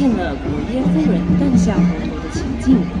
见了果耶夫人诞下佛陀的情景。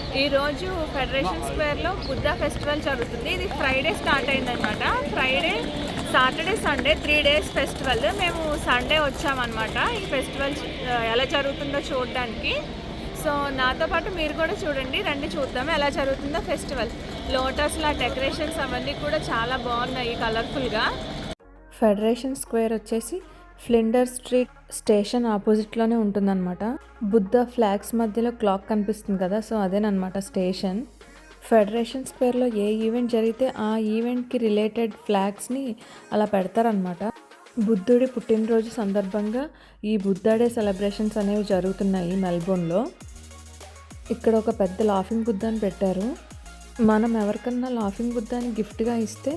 ఈరోజు federation స్క్వేర్లో Buddha festival జరుగుతుంది. ఇది ఫ్రైడే స్టార్ట్ అయిందనమాట Friday Saturday Sunday three days festival. మేము సండే వచ్చామన్నమాట. ఈ ఫెస్టివల్ ఎలా జరుగుతుందో చూడడానికి. సో నాతో పాటు మీరు కూడా చూడండి. రండి చూద్దాం ఎలా జరుగుతుందో ఫెస్టివల్. లోటస్లో డెకరేషన్స్ అవన్నీ కూడా చాలా బాగున్నాయి కలర్ఫుల్గా. ఫెడరేషన్ స్క్వేర్ వచ్చేసి ఫ్లిండర్ స్ట్రీట్ స్టేషన్ ఆపోజిట్లోనే ఉంటుందన్నమాట. బుద్ధ ఫ్లాగ్స్ మధ్యలో క్లాక్ కనిపిస్తుంది కదా సో అదేనమాట స్టేషన్. ఫెడరేషన్ స్క్వేర్లో ఏ ఈవెంట్ జరిగితే ఆ ఈవెంట్కి రిలేటెడ్ ఫ్లాగ్స్ని అలా పెడతారనమాట బుద్ధుడి పుట్టినరోజు సందర్భంగా ఈ బుద్ధ డే సెలబ్రేషన్స్ అనేవి జరుగుతున్నాయి మెల్బోర్న్లో. ఇక్కడ ఒక పెద్ద లాఫింగ్ బుద్ధాని పెట్టారు. మనం ఎవరికన్నా లాఫింగ్ బుద్ధాని గిఫ్ట్గా ఇస్తే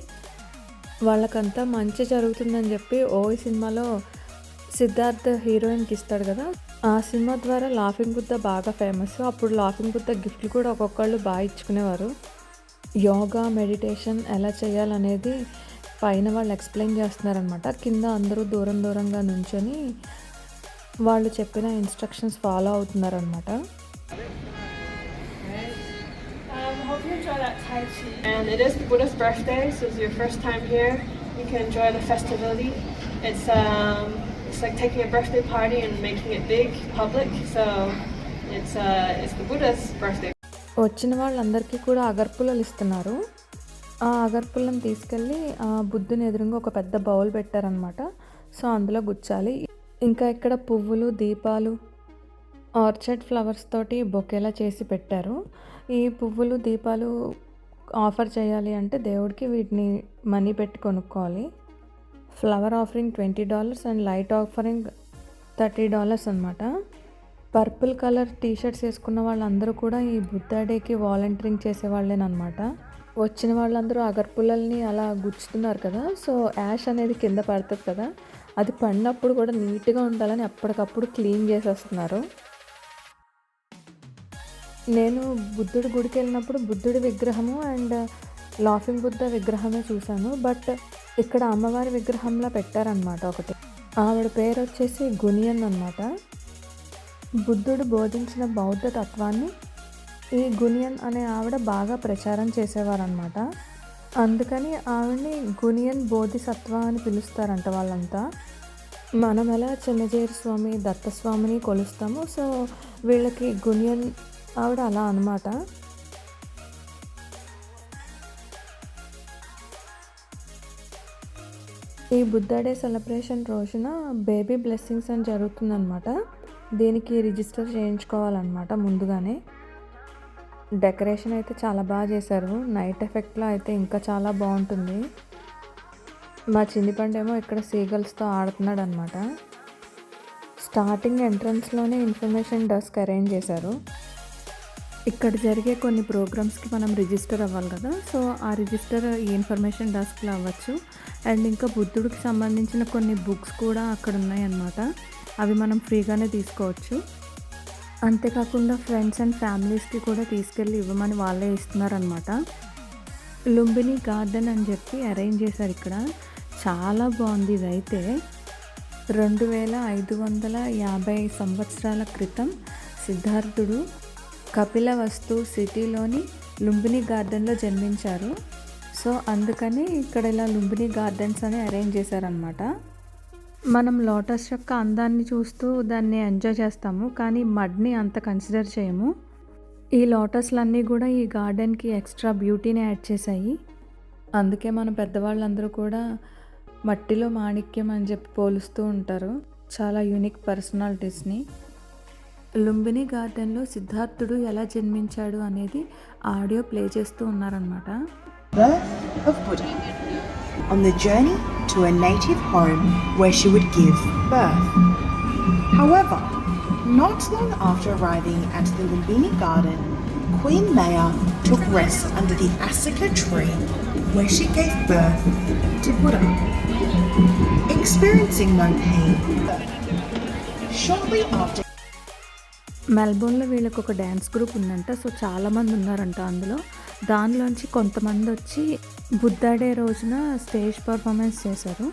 వాళ్ళకంతా మంచి జరుగుతుందని చెప్పి ఓ సినిమాలో సిద్ధార్థ్ హీరోయిన్కి ఇస్తాడు కదా ఆ సినిమా ద్వారా లాఫింగ్ బుద్ధ బాగా ఫేమస్ అప్పుడు లాఫింగ్ బుద్ధ గిఫ్ట్లు కూడా ఒక్కొక్కళ్ళు బాగా ఇచ్చుకునేవారు యోగా మెడిటేషన్ ఎలా చేయాలనేది పైన వాళ్ళు ఎక్స్ప్లెయిన్ చేస్తున్నారనమాట కింద అందరూ దూరం దూరంగా నుంచొని వాళ్ళు చెప్పిన ఇన్స్ట్రక్షన్స్ ఫాలో అవుతున్నారనమాట And it is the Buddha's birthday, so it's your first time here. You can enjoy the festivity. It's um, it's like taking a birthday party and making it big, public. So it's uh, it's the Buddha's birthday. వచ్చిన వాళ్ళందరికీ కూడా అగర్పుల్లలు ఇస్తున్నారు ఆ అగర్పులను తీసుకెళ్ళి ఆ బుద్ధుని ఎదురుగా ఒక పెద్ద బౌల్ పెట్టారనమాట సో అందులో గుచ్చాలి ఇంకా ఇక్కడ పువ్వులు దీపాలు ఆర్చర్డ్ ఫ్లవర్స్ తోటి బొకేలా చేసి పెట్టారు ఈ పువ్వులు దీపాలు ఆఫర్ చేయాలి అంటే దేవుడికి వీటిని మనీ పెట్టి కొనుక్కోవాలి flower offering twenty dollars and light offering thirty dollars అనమాట పర్పుల్ కలర్ టీషర్ట్స్ వేసుకున్న వాళ్ళందరూ కూడా ఈ బుద్ధ డేకి వాలంటీరింగ్ చేసే వాళ్ళేనమాట వచ్చిన వాళ్ళందరూ అగర్పుల్లల్ని అలా గుచ్చుతున్నారు కదా సో యాష్ అనేది కింద పడుతుంది కదా అది పడినప్పుడు కూడా నీట్గా ఉండాలని అప్పటికప్పుడు క్లీన్ చేసేస్తున్నారు. నేను బుద్ధుడి గుడికి వెళ్ళినప్పుడు బుద్ధుడి విగ్రహము అండ్ లాఫింగ్ బుద్ధ విగ్రహమే చూశాను బట్ ఇక్కడ అమ్మవారి విగ్రహంలో పెట్టారనమాట ఒకటి. ఆవిడ పేరు వచ్చేసి గునియన్ అన్నమాట. బుద్ధుడు బోధించిన బౌద్ధ తత్వాన్ని ఈ గునియన్ అనే ఆవిడ బాగా ప్రచారం చేసేవారనమాట అందుకని ఆవిడని గునియన్ బోధిసత్వ అని పిలుస్తారంట వాళ్ళంతా. మనం ఎలా చిన్నజేరు స్వామి దత్తస్వామిని కొలుస్తామో సో వీళ్ళకి గునియన్ ఆవిడ అలా అనమాట ఈ బుద్ధ డే సెలబ్రేషన్ రోజున బేబీ బ్లెస్సింగ్స్ అని జరుగుతుందన్నమాట. దీనికి రిజిస్టర్ చేయించుకోవాలన్నమాట ముందుగానే. డెకరేషన్ అయితే చాలా బాగా చేశారు. నైట్ ఎఫెక్ట్లో అయితే ఇంకా చాలా బాగుంటుంది. మా చిన్నిపండు ఏమో ఇక్కడ సీగల్స్తో ఆడుతున్నాడు అనమాట స్టార్టింగ్ ఎంట్రన్స్లోనే ఇన్ఫర్మేషన్ డెస్క్ అరేంజ్ చేశారు. ఇక్కడ జరిగే కొన్ని ప్రోగ్రామ్స్కి మనం రిజిస్టర్ అవ్వాలి కదా. సో ఆ రిజిస్టర్ ఈ ఇన్ఫర్మేషన్ డెస్క్లో అవ్వచ్చు. అండ్ ఇంకా బుద్ధుడికి సంబంధించిన కొన్ని బుక్స్ కూడా అక్కడ ఉన్నాయన్నమాట. అవి మనం ఫ్రీగానే తీసుకోవచ్చు. అంతేకాకుండా ఫ్రెండ్స్ అండ్ ఫ్యామిలీస్కి కూడా తీసుకెళ్ళి ఇవ్వమని వాళ్ళే ఇస్తున్నారనమాట లుంబిని గార్డెన్ అని చెప్పి అరేంజ్ చేశారు ఇక్కడ. చాలా బాగుంది ఇదైతే. రెండు వేల ఐదు వందల యాభై సంవత్సరాల క్రితం సిద్ధార్థుడు కపిలవస్తు సిటీలోని లుంబిని గార్డెన్లో జన్మించారు. సో అందుకని ఇక్కడ ఇలా లుంబిని గార్డెన్స్ అని అరేంజ్ చేశారనమాట మనం లోటస్ యొక్క అందాన్ని చూస్తూ దాన్ని ఎంజాయ్ చేస్తాము కానీ మడ్ని అంత కన్సిడర్ చేయము. ఈ లోటస్లన్నీ కూడా ఈ గార్డెన్కి ఎక్స్ట్రా బ్యూటీని యాడ్ చేశాయి. అందుకే మన పెద్దవాళ్ళందరూ కూడా మట్టిలో మాణిక్యం అని చెప్పి పోలుస్తూ ఉంటారు. చాలా యూనిక్ పర్సనాలిటీస్ని. లుంబిని గార్డెన్లో సిద్ధార్థుడు ఎలా జన్మించాడు అనేది ఆడియో ప్లే చేస్తూ ఉన్నారనమాట. On the journey to a native home where she would give birth. However, not long after arriving at the Lumbini garden, Queen Maya took rest under the Asaka tree where she gave birth to Buddha. Experiencing no pain, shortly after మెల్బోర్న్లో వీళ్ళకి ఒక dance group ఉందంట. So చాలామంది ఉన్నారంట అందులో. దానిలోంచి కొంతమంది వచ్చి Buddha day రోజున స్టేజ్ పర్ఫార్మెన్స్ చేశారు.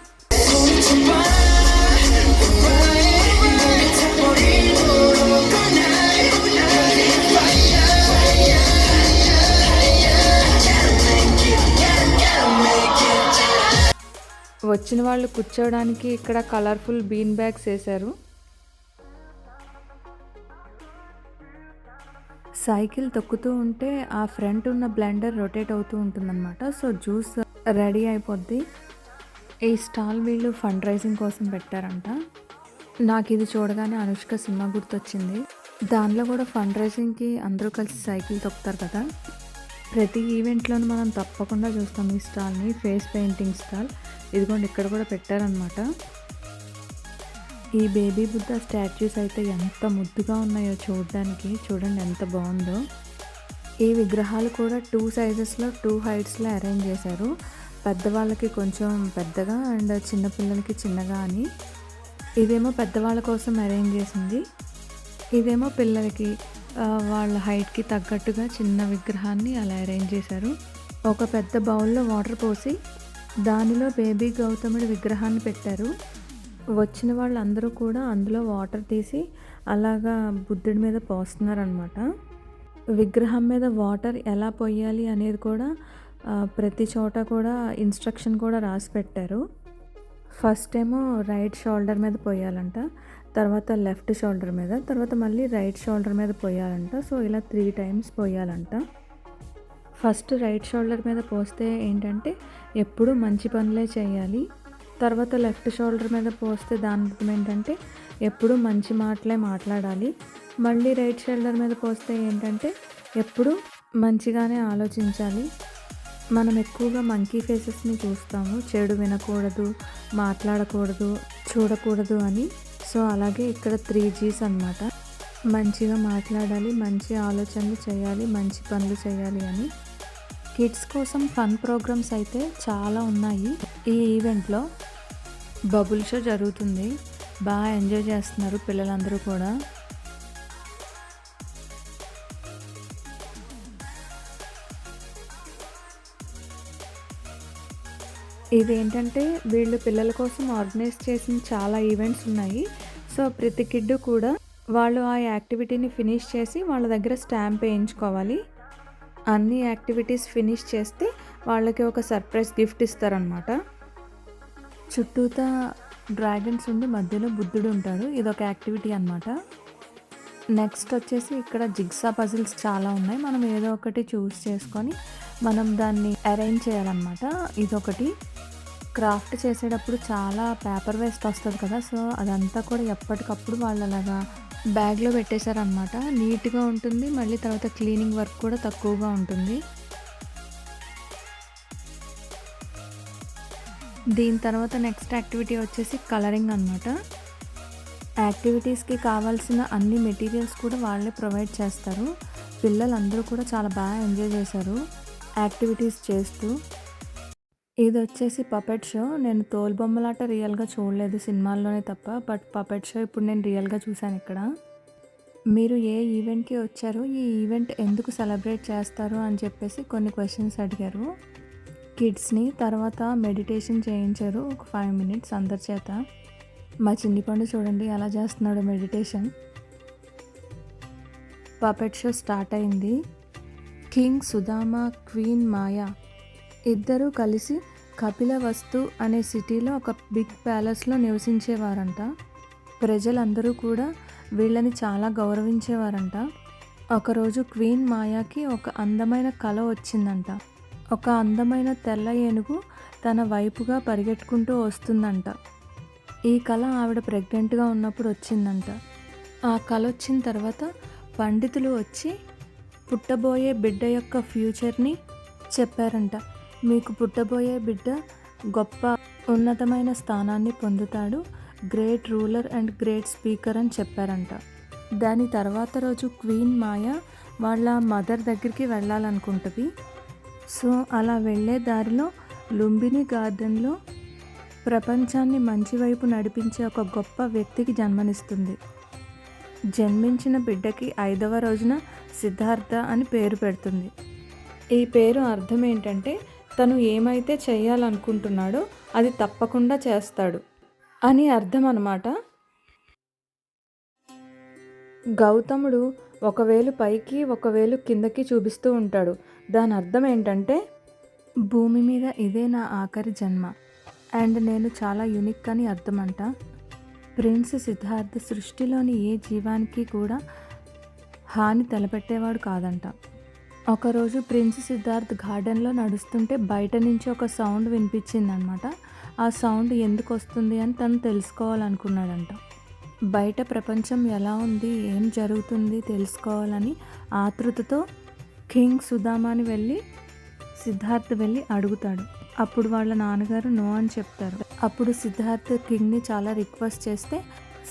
వచ్చిన వాళ్ళు కూర్చోవడానికి ఇక్కడ కలర్ఫుల్ బీన్ బ్యాగ్స్ వేశారు. సైకిల్ తొక్కుతూ ఉంటే ఆ ఫ్రంట్ ఉన్న బ్లెండర్ రొటేట్ అవుతూ ఉంటుందన్నమాట. సో జ్యూస్ రెడీ అయిపోద్ది. ఈ స్టాల్ వీళ్ళు ఫండ్ రైజింగ్ కోసం పెట్టారంట. నాకు ఇది చూడగానే అనుష్క సినిమా గుర్తొచ్చింది. దానిలో కూడా ఫండ్ రైజింగ్కి అందరూ కలిసి సైకిల్ తొక్కుతారు కదా. ప్రతి ఈవెంట్లోనూ మనం తప్పకుండా చూస్తాం ఈ స్టాల్ని. Face painting stall. ఇదిగోండి ఇక్కడ కూడా పెట్టారనమాట ఈ బేబీ బుద్ధ స్టాచ్యూస్ అయితే ఎంత ముద్దుగా ఉన్నాయో చూడడానికి. చూడండి ఎంత బాగుందో. ఈ విగ్రహాలు కూడా టూ సైజెస్లో టూ హైట్స్లో అరేంజ్ చేశారు. పెద్దవాళ్ళకి కొంచెం పెద్దగా అండ్ చిన్నపిల్లలకి చిన్నగా అని. ఇదేమో పెద్దవాళ్ళ కోసం అరేంజ్ చేసింది. ఇదేమో పిల్లలకి వాళ్ళ హైట్కి తగ్గట్టుగా చిన్న విగ్రహాన్ని అలా అరేంజ్ చేశారు. ఒక పెద్ద బౌల్లో వాటర్ పోసి దానిలో బేబీ గౌతముడి విగ్రహాన్ని పెట్టారు. వచ్చిన వాళ్ళందరూ కూడా అందులో వాటర్ తీసి అలాగా బుద్ధుడి మీద పోస్తున్నారనమాట విగ్రహం మీద వాటర్ ఎలా పోయాలి అనేది కూడా ప్రతి చోట కూడా ఇన్స్ట్రక్షన్ కూడా రాసి పెట్టారు. ఫస్ట్ ఏమో రైట్ షోల్డర్ మీద పోయాలంట తర్వాత లెఫ్ట్ షోల్డర్ మీద తర్వాత మళ్ళీ రైట్ షోల్డర్ మీద పోయాలంట. సో ఇలా త్రీ టైమ్స్ పోయాలంట. ఫస్ట్ రైట్ షోల్డర్ మీద పోస్తే ఏంటంటే ఎప్పుడూ మంచి పనులే చేయాలి. తర్వాత లెఫ్ట్ షోల్డర్ మీద పోస్తే దాని అర్థం ఏంటంటే ఎప్పుడూ మంచి మాటలే మాట్లాడాలి. మళ్ళీ రైట్ షోల్డర్ మీద పోస్తే ఏంటంటే ఎప్పుడు మంచిగానే ఆలోచించాలి. మనం ఎక్కువగా మంకీ ఫేసెస్ని చూస్తాము. చెడు వినకూడదు మాట్లాడకూడదు చూడకూడదు అని. సో అలాగే ఇక్కడ త్రీ జీస్ అనమాట మంచిగా మాట్లాడాలి మంచి ఆలోచనలు చేయాలి మంచి పనులు చేయాలి అని. కిడ్స్ కోసం ఫన్ ప్రోగ్రామ్స్ అయితే చాలా ఉన్నాయి. ఈ ఈవెంట్లో బబుల్ షో జరుగుతుంది. బాగా ఎంజాయ్ చేస్తున్నారు పిల్లలందరూ కూడా. ఇదేంటంటే వీళ్ళు పిల్లల కోసం ఆర్గనైజ్ చేసిన చాలా ఈవెంట్స్ ఉన్నాయి. సో ప్రతి కిడ్ కూడా వాళ్ళు ఆ యాక్టివిటీని ఫినిష్ చేసి వాళ్ళ దగ్గర స్టాంప్ వేయించుకోవాలి. అన్ని యాక్టివిటీస్ ఫినిష్ చేస్తే వాళ్ళకి ఒక సర్ప్రైజ్ గిఫ్ట్ ఇస్తారనమాట చుట్టూతా డ్రాగన్స్ ఉండి మధ్యలో బుద్ధుడు ఉంటాడు. ఇదొక యాక్టివిటీ అనమాట నెక్స్ట్ వచ్చేసి ఇక్కడ జిగ్సా పజిల్స్ చాలా ఉన్నాయి. మనం ఏదో ఒకటి చూస్ చేసుకొని మనం దాన్ని అరేంజ్ చేయాలన్నమాట. ఇదొకటి. క్రాఫ్ట్ చేసేటప్పుడు చాలా పేపర్ వేస్ట్ వస్తుంది కదా సో అదంతా కూడా ఎప్పటికప్పుడు వాళ్ళు అలాగా బ్యాగ్లో పెట్టేశారనమాట నీట్గా ఉంటుంది. మళ్ళీ తర్వాత క్లీనింగ్ వర్క్ కూడా తక్కువగా ఉంటుంది. దీని తర్వాత నెక్స్ట్ యాక్టివిటీ వచ్చేసి కలరింగ్ అనమాట యాక్టివిటీస్కి కావాల్సిన అన్ని మెటీరియల్స్ కూడా వాళ్ళే ప్రొవైడ్ చేస్తారు. పిల్లలందరూ కూడా చాలా బాగా ఎంజాయ్ చేశారు యాక్టివిటీస్ చేస్తూ. ఇది వచ్చేసి పపెట్ షో నేను తోలుబొమ్మలాట రియల్గా చూడలేదు సినిమాల్లోనే తప్ప బట్ పపెట్ షో ఇప్పుడు నేను రియల్గా చూశాను ఇక్కడ. మీరు ఏ ఈవెంట్కి వచ్చారో ఈ ఈవెంట్ ఎందుకు సెలబ్రేట్ చేస్తారు అని చెప్పేసి కొన్ని క్వశ్చన్స్ అడిగారు. కిడ్స్ని తర్వాత మెడిటేషన్ చేయించారు ఒక ఫైవ్ మినిట్స్ అందరి చేత. మా చిన్ని పండు చూడండి ఎలా చేస్తున్నాడు మెడిటేషన్. పపెట్ షో స్టార్ట్ అయింది. కింగ్ సుధామా క్వీన్ మాయా ఇద్దరూ కలిసి కపిలవస్తు అనే సిటీలో ఒక బిగ్ ప్యాలెస్లో నివసించేవారంట. ప్రజలందరూ కూడా వీళ్ళని చాలా గౌరవించేవారంట. ఒకరోజు క్వీన్ మాయాకి ఒక అందమైన కల వచ్చిందంట. ఒక అందమైన తెల్ల ఏనుగు తన వైపుగా పరిగెట్టుకుంటూ వస్తుందంట. ఈ కళ ఆవిడ ప్రెగ్నెంట్గా ఉన్నప్పుడు వచ్చిందంట. ఆ కళ వచ్చిన తర్వాత పండితులు వచ్చి పుట్టబోయే బిడ్డ యొక్క ఫ్యూచర్ని చెప్పారంట. మీకు పుట్టబోయే బిడ్డ గొప్ప ఉన్నతమైన స్థానాన్ని పొందుతాడు great ruler and great speaker అని చెప్పారంట. దాని తర్వాత రోజు క్వీన్ మాయ వాళ్ళ మదర్ దగ్గరికి వెళ్ళాలనుకుంటుంది. సో అలా వెళ్ళే దారిలో లుంబిని గార్డెన్లో ప్రపంచాన్ని మంచి వైపు నడిపించే ఒక గొప్ప వ్యక్తికి జన్మనిస్తుంది. జన్మించిన బిడ్డకి ఐదవ రోజున సిద్ధార్థ అని పేరు పెడుతుంది. ఈ పేరు అర్థం ఏంటంటే తను ఏమైతే చేయాలనుకుంటున్నాడో అది తప్పకుండా చేస్తాడు అని అర్థం అన్నమాట గౌతముడు ఒకవేళ పైకి ఒకవేళ కిందకి చూపిస్తూ ఉంటాడు. దాని అర్థం ఏంటంటే భూమి మీద ఇదే నా ఆఖరి జన్మ. అండ్ నేను చాలా యునిక్ అని అర్థం అంట ప్రిన్స్ సిద్ధార్థ్ సృష్టిలోని ఏ జీవానికి కూడా హాని తలపెట్టేవాడు కాదంట. ఒకరోజు ప్రిన్స్ సిద్ధార్థ్ గార్డెన్లో నడుస్తుంటే బయట నుంచి ఒక సౌండ్ వినిపించిందనమాట. ఆ సౌండ్ ఎందుకు వస్తుంది అని తను తెలుసుకోవాలనుకున్నాడంట. బయట ప్రపంచం ఎలా ఉంది ఏం జరుగుతుంది తెలుసుకోవాలని ఆతృతతో కింగ్ సుధామాని వెళ్ళి సిద్ధార్థ్ వెళ్ళి అడుగుతాడు. అప్పుడు వాళ్ళ నాన్నగారు నో అని చెప్తారు. అప్పుడు సిద్ధార్థ్ కింగ్ని చాలా రిక్వెస్ట్ చేస్తే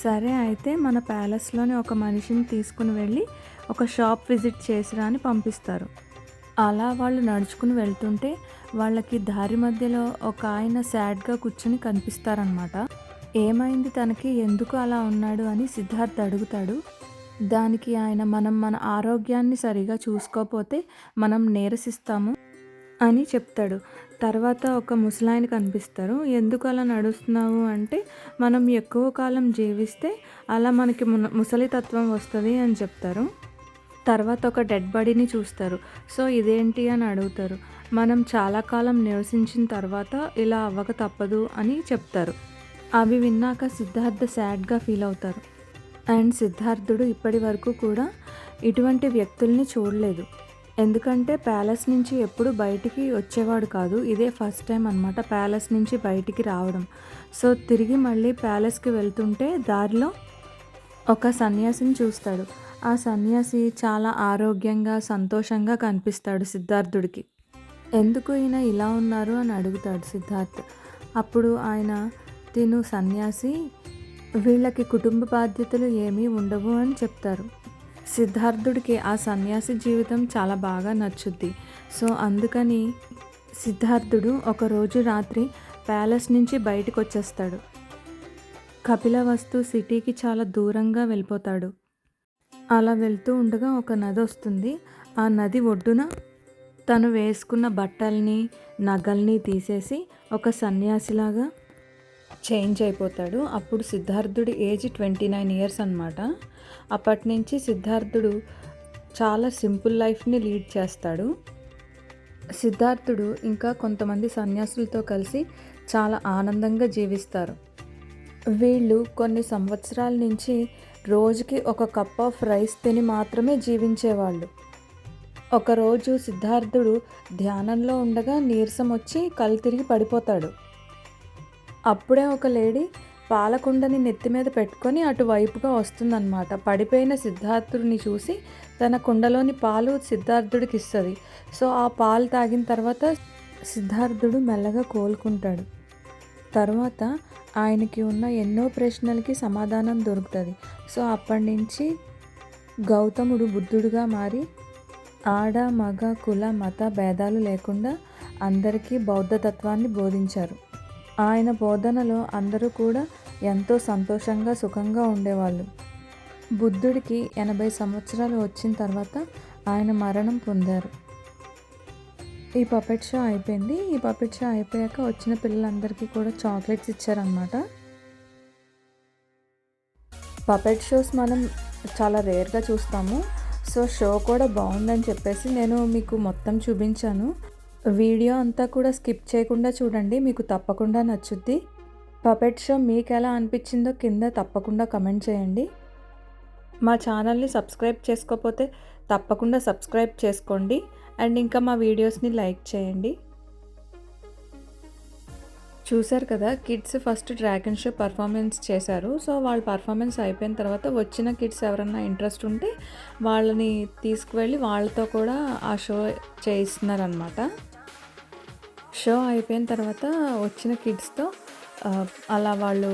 సరే అయితే మన ప్యాలెస్లోని ఒక మనిషిని తీసుకుని వెళ్ళి ఒక షాప్ విజిట్ చేసిరా అని పంపిస్తారు. అలా వాళ్ళు నడుచుకుని వెళ్తుంటే వాళ్ళకి దారి మధ్యలో ఒక ఆయన సాడ్గా కూర్చుని కనిపిస్తారనమాట ఏమైంది తనకి? ఎందుకు అలా ఉన్నాడు అని సిద్ధార్థ్ అడుగుతాడు. దానికి ఆయన మనం మన ఆరోగ్యాన్ని సరిగా చూసుకోకపోతే మనం నీరసిస్తాము అని చెప్తాడు. తర్వాత ఒక ముసలాయన కనిపిస్తారు. ఎందుకు అలా నడుస్తున్నావు? అంటే మనం ఎక్కువ కాలం జీవిస్తే అలా మనకి ముసలితత్వం వస్తుంది అని చెప్తారు. తర్వాత ఒక డెడ్ బాడీని చూస్తారు. సో ఇదేంటి? అని అడుగుతారు. మనం చాలా కాలం నివసించిన తర్వాత ఇలా అవ్వక తప్పదు అని చెప్తారు. అవి విన్నాక సిద్ధార్థ సాడ్గా ఫీల్ అవుతారు. అండ్ సిద్ధార్థుడు ఇప్పటి వరకు కూడా ఇటువంటి వ్యక్తుల్ని చూడలేదు. ఎందుకంటే ప్యాలెస్ నుంచి ఎప్పుడు బయటికి వచ్చేవాడు కాదు. ఇదే ఫస్ట్ టైం అనమాట ప్యాలెస్ నుంచి బయటికి రావడం. సో తిరిగి మళ్ళీ ప్యాలెస్కి వెళ్తుంటే దారిలో ఒక సన్యాసిని చూస్తాడు. ఆ సన్యాసి చాలా ఆరోగ్యంగా సంతోషంగా కనిపిస్తాడు సిద్ధార్థుడికి. ఎందుకు ఈయన ఇలా ఉన్నారు అని అడుగుతాడు సిద్ధార్థ్. అప్పుడు ఆయన తిను సన్యాసి వీళ్ళకి కుటుంబ బాధ్యతలు ఏమీ ఉండవు అని చెప్తారు. సిద్ధార్థుడికి ఆ సన్యాసి జీవితం చాలా బాగా నచ్చుద్ది. సో అందుకని సిద్ధార్థుడు ఒకరోజు రాత్రి ప్యాలెస్ నుంచి బయటకు వచ్చేస్తాడు కపిలవస్తు సిటీకి చాలా దూరంగా వెళ్ళిపోతాడు. అలా వెళ్తూ ఉండగా ఒక నది వస్తుంది. ఆ నది ఒడ్డున తను వేసుకున్న బట్టల్ని నగల్ని తీసేసి ఒక సన్యాసిలాగా చేంజ్ అయిపోతాడు. అప్పుడు సిద్ధార్థుడి ఏజ్ ట్వంటీ నైన్ ఇయర్స్ అనమాట అప్పటి నుంచి సిద్ధార్థుడు చాలా సింపుల్ లైఫ్ని లీడ్ చేస్తాడు. సిద్ధార్థుడు ఇంకా కొంతమంది సన్యాసులతో కలిసి చాలా ఆనందంగా జీవిస్తారు. వీళ్ళు కొన్ని సంవత్సరాల నుంచి రోజుకి ఒక కప్ ఆఫ్ రైస్ తిని మాత్రమే జీవించేవాళ్ళు. ఒకరోజు సిద్ధార్థుడు ధ్యానంలో ఉండగా నీరసం వచ్చి కళ్ళు తిరిగి పడిపోతాడు. అప్పుడే ఒక లేడీ పాలకుండని నెత్తి మీద పెట్టుకొని అటువైపుగా వస్తుందన్నమాట. పడిపోయిన సిద్ధార్థుడిని చూసి తన కుండలోని పాలు సిద్ధార్థుడికి ఇస్తుంది. సో ఆ పాలు తాగిన తర్వాత సిద్ధార్థుడు మెల్లగా కోలుకుంటాడు. తర్వాత ఆయనకి ఉన్న ఎన్నో ప్రశ్నలకి సమాధానం దొరుకుతుంది. సో అప్పటి నుంచి గౌతముడు బుద్ధుడుగా మారి ఆడ మగ కుల మత భేదాలు లేకుండా అందరికీ బౌద్ధ తత్వాన్ని బోధించారు. ఆయన బోధనలో అందరూ కూడా ఎంతో సంతోషంగా సుఖంగా ఉండేవాళ్ళు. బుద్ధుడికి ఎనభై సంవత్సరాలు వచ్చిన తర్వాత ఆయన మరణం పొందారు. ఈ పపెట్ షో అయిపోయింది. ఈ పపెట్ షో అయిపోయాక వచ్చిన పిల్లలందరికీ కూడా చాక్లెట్స్ ఇచ్చారనమాట పపెట్ షోస్ మనం చాలా రేర్గా చూస్తాము. సో షో కూడా బాగుందని చెప్పేసి నేను మీకు మొత్తం చూపించాను. వీడియో అంతా కూడా స్కిప్ చేయకుండా చూడండి మీకు తప్పకుండా నచ్చుద్ది. పపెట్ షో మీకు ఎలా అనిపించిందో కింద తప్పకుండా కమెంట్ చేయండి. మా ఛానల్ని సబ్స్క్రైబ్ చేసుకోకపోతే తప్పకుండా సబ్స్క్రైబ్ చేసుకోండి. అండ్ ఇంకా మా వీడియోస్ని లైక్ చేయండి. చూశారు కదా kids first dragon show performance చేశారు. సో వాళ్ళ పర్ఫార్మెన్స్ అయిపోయిన తర్వాత వచ్చిన కిడ్స్ ఎవరన్నా ఇంట్రెస్ట్ ఉంటే వాళ్ళని తీసుకువెళ్ళి వాళ్ళతో కూడా ఆ షో చేయిస్తున్నారనమాట షో అయిపోయిన తర్వాత వచ్చిన కిడ్స్తో అలా వాళ్ళు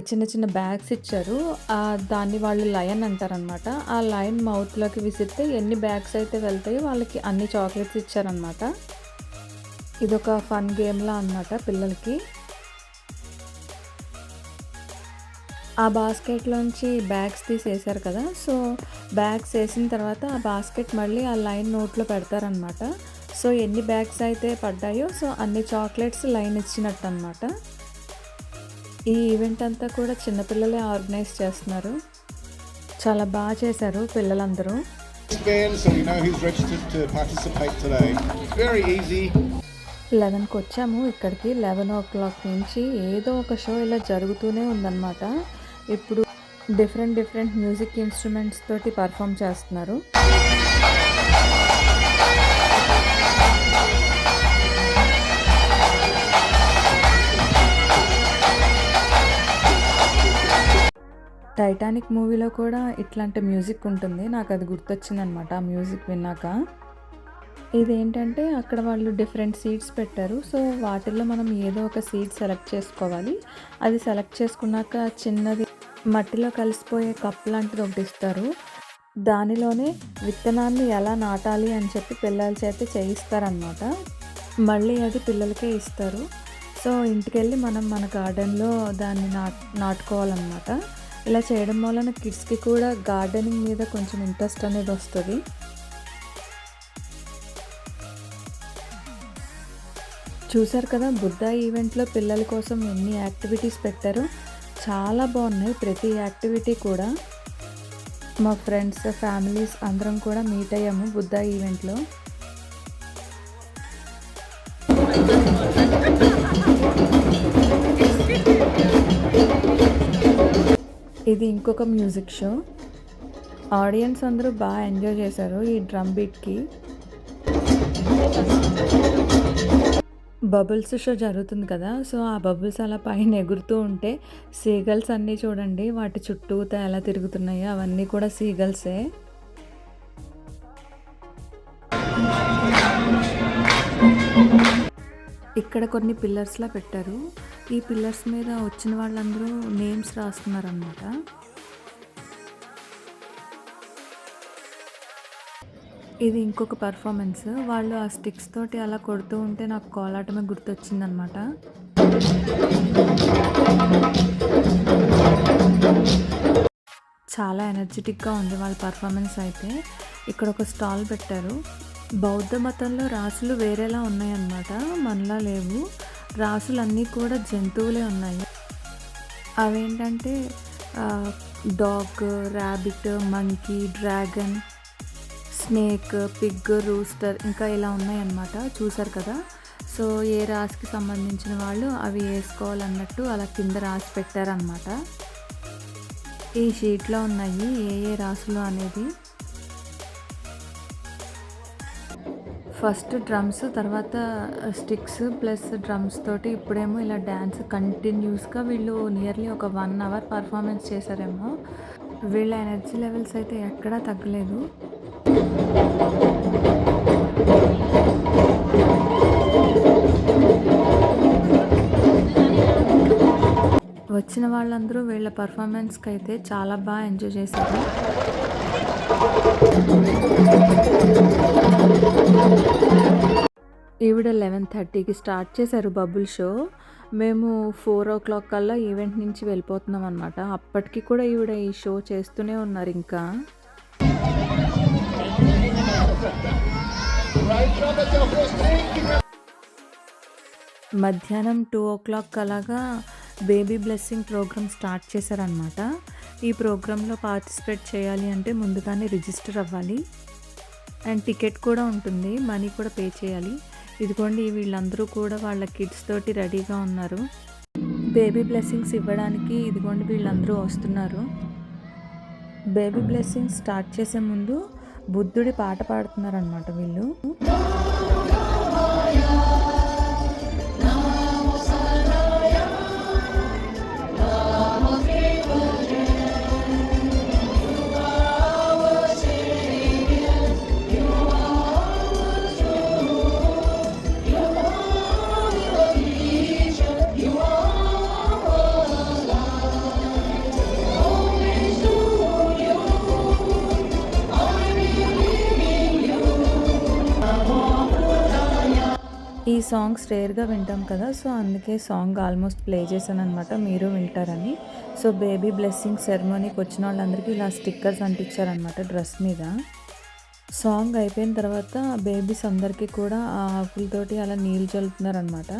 చిన్న చిన్న బ్యాగ్స్ ఇచ్చారు. దాన్ని వాళ్ళు లయన్ అంటారనమాట ఆ లయన్ మౌత్లోకి విసిరితే ఎన్ని బ్యాగ్స్ అయితే వెళ్తాయో వాళ్ళకి అన్ని చాక్లెట్స్ ఇచ్చారనమాట ఇదొక ఫన్ గేమ్లా అనమాట పిల్లలకి. ఆ బాస్కెట్లోంచి బ్యాగ్స్ తీసేసారు కదా సో బ్యాగ్స్ వేసిన తర్వాత ఆ బాస్కెట్ మళ్ళీ ఆ లైన్ నోట్లో పెడతారనమాట సో ఎన్ని బ్యాగ్స్ అయితే పడ్డాయో సో అన్ని చాక్లెట్స్ లైన్ ఇచ్చినట్టు అనమాట ఈ ఈవెంట్ అంతా కూడా చిన్నపిల్లలే ఆర్గనైజ్ చేస్తున్నారు. చాలా బాగా చేశారు పిల్లలందరూ. లెవెన్కి వచ్చాము. ఇక్కడికి లెవెన్ ఓ క్లాక్ నుంచి ఏదో ఒక షో ఇలా జరుగుతూనే ఉందన్నమాట. ఇప్పుడు డిఫరెంట్ డిఫరెంట్ మ్యూజిక్ ఇన్స్ట్రుమెంట్స్ తోటి పర్ఫామ్ చేస్తున్నారు. టైటానిక్ మూవీలో కూడా ఇట్లాంటి మ్యూజిక్ ఉంటుంది. నాకు అది గుర్తొచ్చిందనమాట ఆ మ్యూజిక్ విన్నాక. ఇదేంటంటే అక్కడ వాళ్ళు డిఫరెంట్ సీట్స్ పెట్టారు. సో వాటిల్లో మనం ఏదో ఒక సీట్ సెలెక్ట్ చేసుకోవాలి. అది సెలెక్ట్ చేసుకున్నాక చిన్నది మట్టిలో కలిసిపోయే కప్ లాంటిది ఒకటి ఇస్తారు. దానిలోనే విత్తనాన్ని ఎలా నాటాలి అని చెప్పి పిల్లల చేత చేయిస్తారనమాట. మళ్ళీ అది పిల్లలకే ఇస్తారు. సో ఇంటికెళ్ళి మనం మన గార్డెన్లో దాన్ని నాట్ నాటుకోవాలన్నమాట. ఇలా చేయడం వలన కిడ్స్కి కూడా గార్డెనింగ్ మీద కొంచెం ఇంట్రెస్ట్ అనేది వస్తుంది. చూసారు కదా బుద్ధ ఈవెంట్లో పిల్లల కోసం ఎన్ని యాక్టివిటీస్ పెట్టారు. చాలా బాగున్నాయి ప్రతి యాక్టివిటీ కూడా. మా ఫ్రెండ్స్ ఫ్యామిలీస్ అందరం కూడా మీట్ అయ్యాము బుద్ధ ఈవెంట్లో. ఇది ఇంకొక మ్యూజిక్ షో. ఆడియన్స్ అందరూ బాగా ఎంజాయ్ చేశారు ఈ డ్రమ్ బీట్కి. బబుల్స్ షో జరుగుతుంది కదా సో ఆ బబుల్స్ అలా పైన ఎగురుతూ ఉంటే సీగల్స్ అన్నీ చూడండి వాటి చుట్టూతా ఎలా తిరుగుతున్నాయో అవన్నీ కూడా సీగల్సే. ఇక్కడ కొన్ని పిల్లర్స్లా పెట్టారు. ఈ పిల్లర్స్ మీద వచ్చిన వాళ్ళందరూ నేమ్స్ రాస్తున్నారనమాట ఇది ఇంకొక పర్ఫార్మెన్స్. వాళ్ళు ఆ స్టిక్స్ తోటి అలా కొడుతూ ఉంటే నాకు కోలాటమే గుర్తొచ్చిందనమాట చాలా ఎనర్జెటిక్గా ఉంది వాళ్ళ పర్ఫార్మెన్స్ అయితే. ఇక్కడ ఒక స్టాల్ పెట్టారు. బౌద్ధ మతంలో రాసులు వేరేలా ఉన్నాయన్నమాట. మనలా లేవు. రాసులన్నీ కూడా జంతువులే ఉన్నాయి. అవేంటంటే dog rabbit monkey dragon snake pig rooster ఇంకా ఇలా ఉన్నాయన్నమాట. చూసారు కదా? సో ఏ రాశికి సంబంధించిన వాళ్ళు అవి వేసుకోవాలన్నట్టు అలా కింద రాసి పెట్టారనమాట ఈ షీట్లో ఉన్నాయి ఏ ఏ రాసులు అనేది. ఫస్ట్ డ్రమ్స్ తర్వాత స్టిక్స్ ప్లస్ డ్రమ్స్ తోటి ఇప్పుడేమో ఇలా డ్యాన్స్ కంటిన్యూస్గా వీళ్ళు నియర్లీ ఒక వన్ అవర్ పర్ఫార్మెన్స్ చేశారేమో. వీళ్ళ ఎనర్జీ లెవెల్స్ అయితే ఎక్కడా తగ్గలేదు. వచ్చిన వాళ్ళందరూ వీళ్ళ పర్ఫార్మెన్స్కి అయితే చాలా బాగా ఎంజాయ్ చేశారు. ఈవిడ లెవెన్ థర్టీకి స్టార్ట్ చేశారు బబుల్ షో. మేము ఫోర్ ఓ క్లాక్ కల్లా ఈవెంట్ నుంచి వెళ్ళిపోతున్నాం అనమాట అప్పటికి కూడా ఈవిడ ఈ షో చేస్తూనే ఉన్నారు ఇంకా. మధ్యాహ్నం టూ ఓ క్లాక్ అలాగా బేబీ బ్లెస్సింగ్ ప్రోగ్రామ్ స్టార్ట్ చేశారనమాట ఈ ప్రోగ్రాంలో పార్టిసిపేట్ చేయాలి అంటే ముందుగానే రిజిస్టర్ అవ్వాలి. అండ్ టికెట్ కూడా ఉంటుంది. మనీ కూడా పే చేయాలి. ఇదిగోండి వీళ్ళందరూ కూడా వాళ్ళ కిడ్స్ తోటి రెడీగా ఉన్నారు. బేబీ బ్లెస్సింగ్స్ ఇవ్వడానికి ఇదిగోండి వీళ్ళందరూ వస్తున్నారు. బేబీ బ్లెస్సింగ్స్ స్టార్ట్ చేసే ముందు బుద్ధుడి పాట పాడుతున్నారనమాట వీళ్ళు. సాంగ్స్ రేర్గా వింటాం కదా సో అందుకే సాంగ్ ఆల్మోస్ట్ ప్లే చేశాను అనమాట మీరు వింటారని. సో బేబీ బ్లెస్సింగ్ సెరమోనీకి వచ్చిన వాళ్ళందరికీ ఇలా స్టిక్కర్స్ అంటించారనమాట డ్రెస్ మీద. సాంగ్ అయిపోయిన తర్వాత బేబీస్ అందరికీ కూడా ఆ ఆకులతోటి అలా నీళ్ళు చల్లుతున్నారనమాట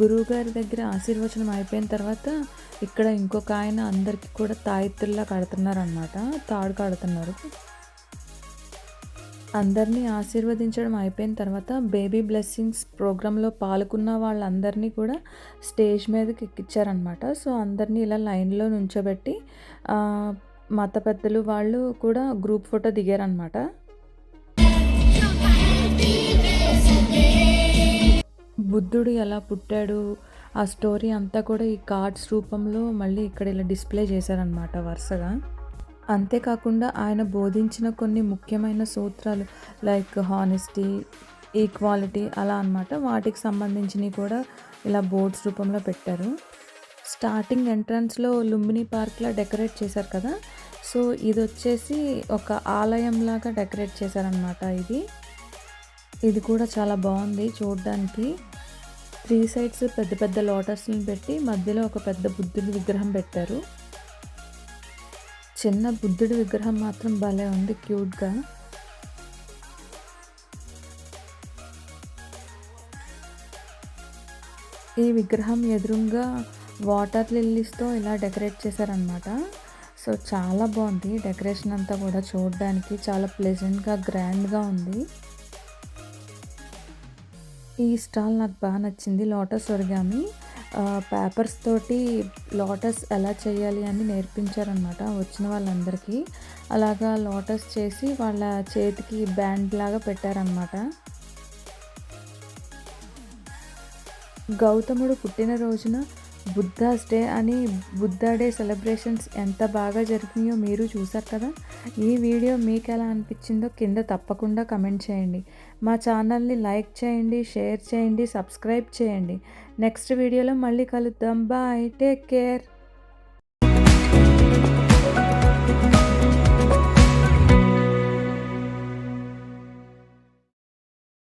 గురువుగారి దగ్గర ఆశీర్వచనం అయిపోయిన తర్వాత ఇక్కడ ఇంకొక ఆయన అందరికీ కూడా తాయిత్తుల్లా కడుతున్నారనమాట తాడు కడుతున్నారు. అందరినీ ఆశీర్వదించడం అయిపోయిన తర్వాత బేబీ బ్లెస్సింగ్స్ ప్రోగ్రాంలో పాల్గొన్న వాళ్ళందరినీ కూడా స్టేజ్ మీదకి ఎక్కించారనమాట సో అందరినీ ఇలా లైన్లో నుంచోబెట్టి మత పెద్దలు వాళ్ళు కూడా గ్రూప్ ఫోటో దిగారనమాట బుద్ధుడు ఎలా పుట్టాడు ఆ స్టోరీ అంతా కూడా ఈ కార్డ్స్ రూపంలో మళ్ళీ ఇక్కడ ఇలా డిస్ప్లే చేశారనమాట వరుసగా. అంతేకాకుండా ఆయన బోధించిన కొన్ని ముఖ్యమైన సూత్రాలు లైక్ హానెస్టీ ఈక్వాలిటీ అలా అన్నమాట. వాటికి సంబంధించినవి కూడా ఇలా బోర్డ్స్ రూపంలో పెట్టారు. స్టార్టింగ్ ఎంట్రన్స్లో లుంబిని పార్క్లో డెకరేట్ చేశారు కదా. సో ఇది వచ్చేసి ఒక ఆలయంలాగా డెకరేట్ చేశారనమాట ఇది. ఇది కూడా చాలా బాగుంది చూడడానికి. త్రీ సైడ్స్ పెద్ద పెద్ద లోటస్ని పెట్టి మధ్యలో ఒక పెద్ద బుద్ధుడి విగ్రహం పెట్టారు. చిన్న బుద్ధుడి విగ్రహం మాత్రం భలే ఉంది క్యూట్గా. ఈ విగ్రహం ఎదురుగా వాటర్ లిల్లీస్తో ఇలా డెకరేట్ చేశారనమాట సో చాలా బాగుంది. డెకరేషన్ అంతా కూడా చూడడానికి చాలా ప్లెజెంట్గా గ్రాండ్గా ఉంది. ఈ స్టాల్ నాకు బాగా నచ్చింది లోటస్ ఒరిగామి. పేపర్స్ తోటి లోటస్ ఎలా చేయాలి అని నేర్పించారనమాట వచ్చిన వాళ్ళందరికీ. అలాగా లోటస్ చేసి వాళ్ళ చేతికి బ్యాండ్ లాగా పెట్టారనమాట గౌతముడు పుట్టినరోజున బుద్ధాస్ డే అని బుద్ధా డే సెలబ్రేషన్స్ ఎంత బాగా జరిగినాయో మీరు చూసారు కదా? ఈ వీడియో మీకు ఎలా అనిపించిందో కింద తప్పకుండా కమెంట్ చేయండి. మా ఛానల్ని లైక్ చేయండి షేర్ చేయండి సబ్స్క్రైబ్ చేయండి. నెక్స్ట్ వీడియోలో మళ్ళీ కలుద్దాం. Bye take care.